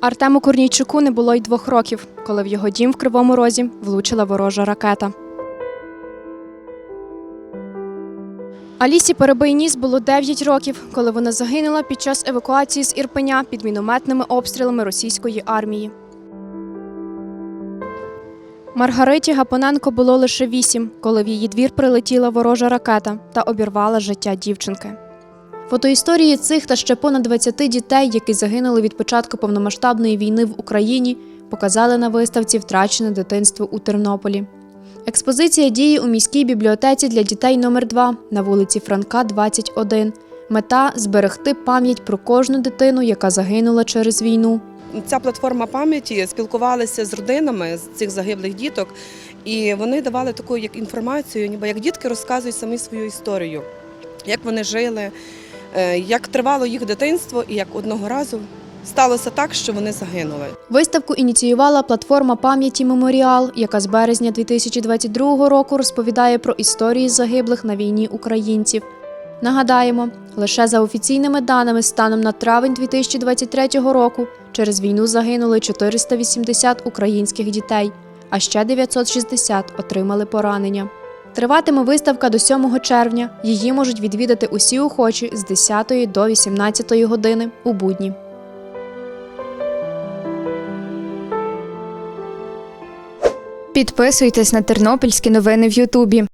Артему Корнійчуку не було й двох років, коли в його дім в Кривому Розі влучила ворожа ракета. Алісі Перебийніс було 9 років, коли вона загинула під час евакуації з Ірпеня під мінометними обстрілами російської армії. Маргариті Гапоненко було лише 8, коли в її двір прилетіла ворожа ракета та обірвала життя дівчинки. Фотоісторії цих та ще понад 20 дітей, які загинули від початку повномасштабної війни в Україні, показали на виставці Втрачене дитинство у Тернополі. Експозиція діє у міській бібліотеці для дітей номер 2 на вулиці Франка, 21. Мета зберегти пам'ять про кожну дитину, яка загинула через війну. Ця платформа пам'яті спілкувалася з родинами з цих загиблих діток, і вони давали таку як інформацію, ніби як дітки розказують самі свою історію, як вони жили, як тривало їх дитинство, і як одного разу сталося так, що вони загинули. Виставку ініціювала платформа пам'яті Меморіал, яка з березня 2022 року розповідає про історії загиблих на війні українців. Нагадаємо, лише за офіційними даними станом на травень 2023 року через війну загинули 480 українських дітей, а ще 960 отримали поранення. Триватиме виставка до 7 червня. Її можуть відвідати усі охочі з 10 до 18 години у будні. Підписуйтесь на тернопільські новини в Ютубі.